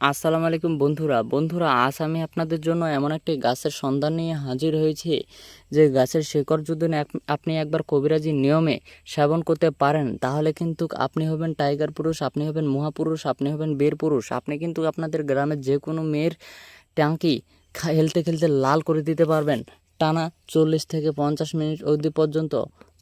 আসসালামু আলাইকুম বন্ধুরা। বন্ধুরা, আজ আমি আপনাদের জন্য এমন একটি গাছের সন্ধান নিয়ে হাজির হয়েছি, যে গাছের শেকড় যদি আপনি একবার কবিরাজি নিয়মে সেবন করতে পারেন, তাহলে কিন্তু আপনি হবেন টাইগার পুরুষ, আপনি হবেন মহাপুরুষ, আপনি হবেন বীর পুরুষ। আপনি কিন্তু আপনাদের গ্রামের যে কোনো মেয়ের ট্যাঙ্কি খেলতে খেলতে লাল করে দিতে পারবেন। টানা চল্লিশ থেকে পঞ্চাশ মিনিট অবধি পর্যন্ত।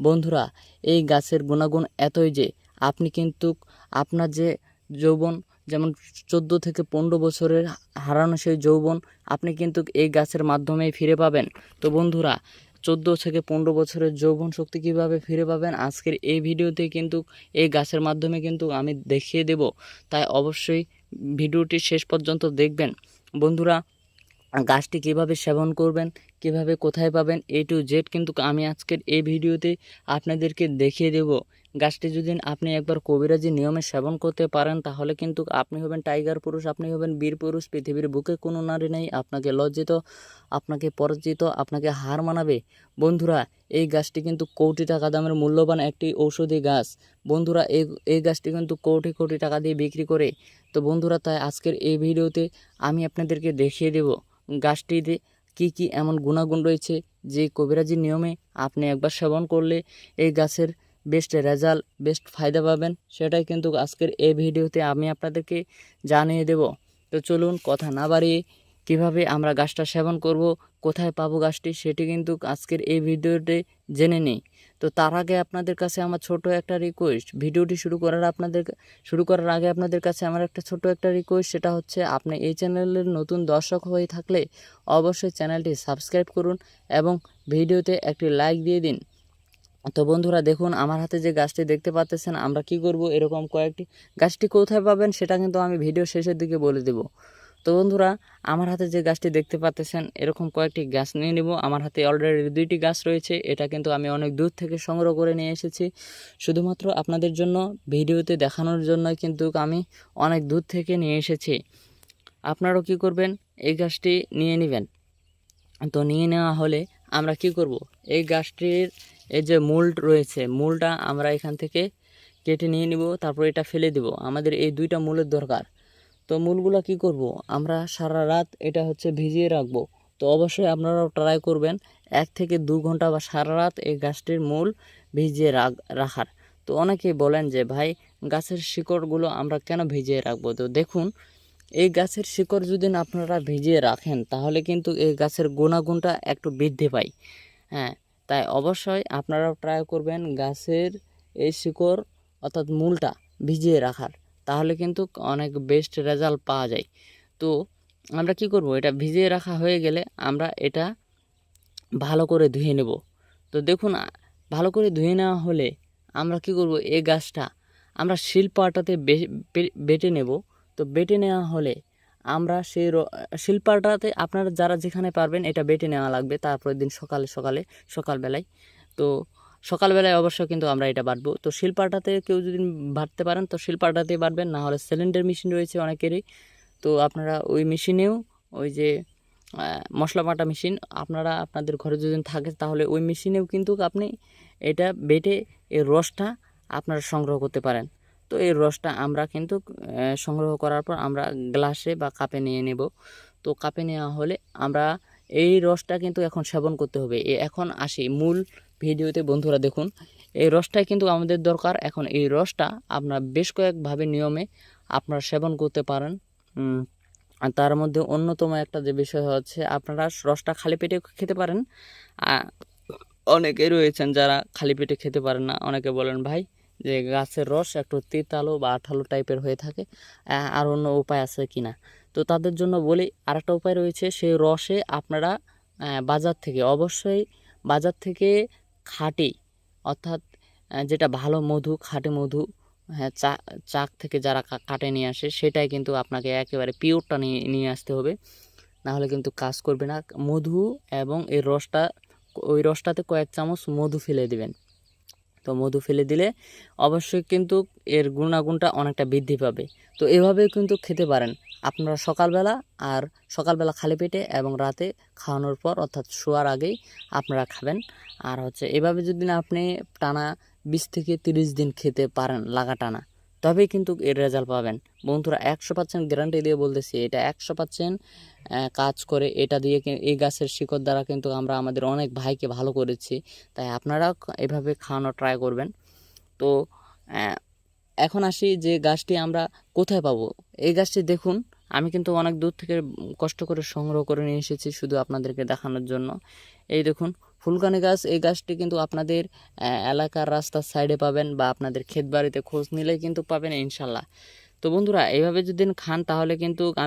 বন্ধুরা, এই গাছের গুণাগুণ এতই যে, আপনি কিন্তু আপনার যে যৌবন যেমন চোদ্দ থেকে পনেরো বছরের হারানো সেই যৌবন আপনি কিন্তু এই গাছের মাধ্যমেই ফিরে পাবেন। তো বন্ধুরা, চোদ্দ থেকে পনেরো বছরের যৌবন শক্তি কীভাবে ফিরে পাবেন আজকের এই ভিডিওতে কিন্তু এই গাছের মাধ্যমে কিন্তু আমি দেখিয়ে দেব। তাই অবশ্যই ভিডিওটি শেষ পর্যন্ত দেখবেন। বন্ধুরা, গাছটি কীভাবে সেবন করবেন, কীভাবে কোথায় পাবেন, এ টু জেড কিন্তু আমি আজকের এই ভিডিওতে আপনাদেরকে দেখিয়ে দেব। গাছটি যদি আপনি একবার কবিরাজি নিয়মে সেবন করতে পারেন, তাহলে কিন্তু আপনি হবেন টাইগার পুরুষ, আপনি হবেন বীর পুরুষ, পৃথিবীর বুকে কোনো নারী নেই। আপনাকে লজ্জিত, আপনাকে পরাজিত, আপনাকে হার মানাবে। বন্ধুরা, এই গাছটি কিন্তু কোটি টাকা দামের মূল্যবান একটি ঔষধি গাছ। বন্ধুরা, এই এই গাছটি কিন্তু কোটি কোটি টাকা দিয়ে বিক্রি করে। তো বন্ধুরা, তাই আজকের এই ভিডিওতে আমি আপনাদেরকে দেখিয়ে দেব গাছটিতে কি কি এমন গুণাগুণ রয়েছে যে কবিরাজি নিয়মে আপনি একবার সেবন করলে এই গাছের বেস্ট রেজাল্ট বেস্ট ফায়দা পাবেন, সেটাই কিন্তু আজকের এই ভিডিওতে আমি আপনাদেরকে জানিয়ে দেব। তো চলুন কথা না বাড়িয়ে কীভাবে আমরা গাছটা সেবন করব, কোথায় পাবো গাছটি, সেটি কিন্তু আজকের এই ভিডিওতে জেনে নিই। তো তার আগে আপনাদের কাছে আমার ছোট একটা রিকোয়েস্ট ভিডিওটি শুরু করার আপনাদের, শুরু করার আগে আপনাদের কাছে আমার একটা ছোট একটা রিকোয়েস্ট সেটা হচ্ছে আপনি এই চ্যানেলের নতুন দর্শক হয়ে থাকলে অবশ্যই চ্যানেলটি সাবস্ক্রাইব করুন এবং ভিডিওতে একটি লাইক দিয়ে দিন। তো বন্ধুরা দেখুন, আমার হাতে যে গাছটি দেখতে পাচ্ছেন, আমরা কি করব? এরকম কয়েকটি, গাছটি কোথায় পাবেন সেটা কিন্তু আমি ভিডিও শেষের দিকে বলে দেব। তো বন্ধুরা, আমার হাতে যে গাছটি দেখতে পাচ্ছেন, এরকম কয়েকটি গাছ নিয়ে নেব। আমার হাতে অলরেডি দুইটি গাছ রয়েছে, এটা কিন্তু আমি অনেক দূর থেকে সংগ্রহ করে নিয়ে এসেছি। শুধুমাত্র আপনাদের জন্য, ভিডিওতে দেখানোর জন্য কিন্তু আমি অনেক দূর থেকে নিয়ে এসেছি। আপনারাও কি করবেন? এই গাছটি নিয়ে নেবেন। তো নিয়ে নেওয়া হলে আমরা কি করব? এই গাছটির এই যে মূল রয়েছে, মূলটা আমরা এখান থেকে কেটে নিয়ে নিব, তারপর এটা ফেলে দিব। আমাদের এই দুইটা মূলের দরকার। তো মূলগুলো কি করব? আমরা সারা রাত এটা হচ্ছে ভিজিয়ে রাখব। তো অবশ্যই আপনারাও ট্রাই করবেন এক থেকে দু ঘণ্টা বা সারা রাত এই গাছটির মূল ভিজিয়ে রাখ, রাখার। তো অনেকেই বলেন যে, ভাই, গাছের শিকড়গুলো আমরা কেন ভিজিয়ে রাখব? তো দেখুন এই গাছের শিকড় যদি আপনারা ভিজিয়ে রাখেন, তাহলে কিন্তু এই গাছের গুণাগুণটা একটু বৃদ্ধি পায়। হ্যাঁ তাই অবশ্যই আপনারা ট্রাই করবেন গাছের এই শিকড়, অর্থাৎ মূলটা ভিজিয়ে রাখার। তাহলে কিন্তু অনেক বেস্ট রেজাল্ট পাওয়া যায়। তো আমরা কি করব? এটা ভিজিয়ে রাখা হয়ে গেলে আমরা এটা ভালো করে ধুয়ে নেব। তো দেখুন ভালো করে ধুয়ে নেওয়া হলে আমরা কি করব? এই গাছটা আমরা শিলপাটাতে বেটে নেব। তো বেটে নেওয়া হলে আমরা সেই শিলপাটাতে আপনারা যারা যেখানে পারবেন এটা বেটে নেওয়া লাগবে তারপরের দিন সকালে সকালে, সকালবেলায়। তো সকালবেলায় অবশ্য কিন্তু আমরা এটা বাটবো। তো শিলপাটাতে কেউ যদি বাটতে পারেন তো শিলপাটাতে বাটবেন না হলে সিলিন্ডার মেশিন রয়েছে অনেকেরই। তো আপনারা ওই মেশিনেও ওই যে মশলা বাটা মেশিন আপনারা আপনাদের ঘরে যদি থাকে তাহলে ওই মেশিনেও কিন্তু আপনি এটা বেটে এই রসটা আপনারা সংগ্রহ করতে পারেন। তো এই রসটা আমরা কিন্তু সংগ্রহ করার পর আমরা গ্লাসে বা কাপে নিয়ে নেব। তো কাপে নেওয়া হলে আমরা এই রসটা কিন্তু এখন সেবন করতে হবে। এখন আসি মূল ভিডিওতে বন্ধুরা দেখুন। এই রসটাই কিন্তু আমাদের দরকার। এখন এই রসটা আপনার বেশ কয়েকভাবে নিয়মে আপনারা সেবন করতে পারেন। তার মধ্যে অন্যতম একটা যে বিষয় হচ্ছে, আপনারা রসটা খালি পেটে খেতে পারেন। অনেকে রয়েছেন যারা খালি পেটে খেতে পারেন না। অনেকে বলেন, ভাই যে গাছের রস একটু তিতালো বা আঠালো টাইপের হয়ে থাকে আর অন্য উপায় আছে কি না তো তাদের জন্য বলি, আরেকটা উপায় রয়েছে, সেই রসে আপনারা বাজার থেকে, অবশ্যই বাজার থেকে খাঁটি, অর্থাৎ যেটা ভালো মধু, খাঁটি মধু হ্যাঁ চা, চাক থেকে যারা কাটে নিয়ে আসে, সেটাই কিন্তু আপনাকে একেবারে পিওরটা নিয়ে নিয়ে আসতে হবে। না হলে কিন্তু কাজ করবে না। মধু এবং এই রসটা, ওই রসটাতে কয়েক চামচ মধু ফেলে দিবেন। তো মধু ফেলে দিলে অবশ্যই কিন্তু এর গুণাগুণটা অনেকটা বৃদ্ধি পাবে। তো এভাবে কিন্তু খেতে পারেন। আপনারা সকালবেলা আর সকালবেলা খালি পেটে এবং রাতে খাওয়ানোর পর অর্থাৎ শোয়ার আগেই আপনারা খাবেন। আর হচ্ছে এভাবে যদি না আপনি টানা বিশ থেকে তিরিশ দিন খেতে পারেন, লাগা টানা তবেই কিন্তু এর রেজাল্ট পাবেন। বন্ধুরা, একশো পার্সেন্ট গ্যারান্টি দিয়ে বলতেছি, এটা একশো পার্সেন্ট কাজ করে এটা দিয়ে এই গাছের শিকড় দ্বারা কিন্তু আমরা আমাদের অনেক ভাইকে ভালো করেছি। তাই আপনারা এভাবে খাওয়ানো ট্রাই করবেন। তো এখন আসি যে গাছটি আমরা কোথায় পাবো। এই গাছটি দেখুন, আমি কিন্তু অনেক দূর থেকে কষ্ট করে সংগ্রহ করে নিয়ে এসেছি শুধু আপনাদেরকে দেখানোর জন্য। এই দেখুন ফুলকানি গাছ, এই গাছটি কিন্তু আপনাদের এলাকার রাস্তার সাইডে পাবেন বা আপনাদের ক্ষেত বাড়িতে খোঁজ নিলে কিন্তু পাবেন ইনশাল্লাহ। তো বন্ধুরা, এইভাবে যদি খান তাহলে কিন্তু আমি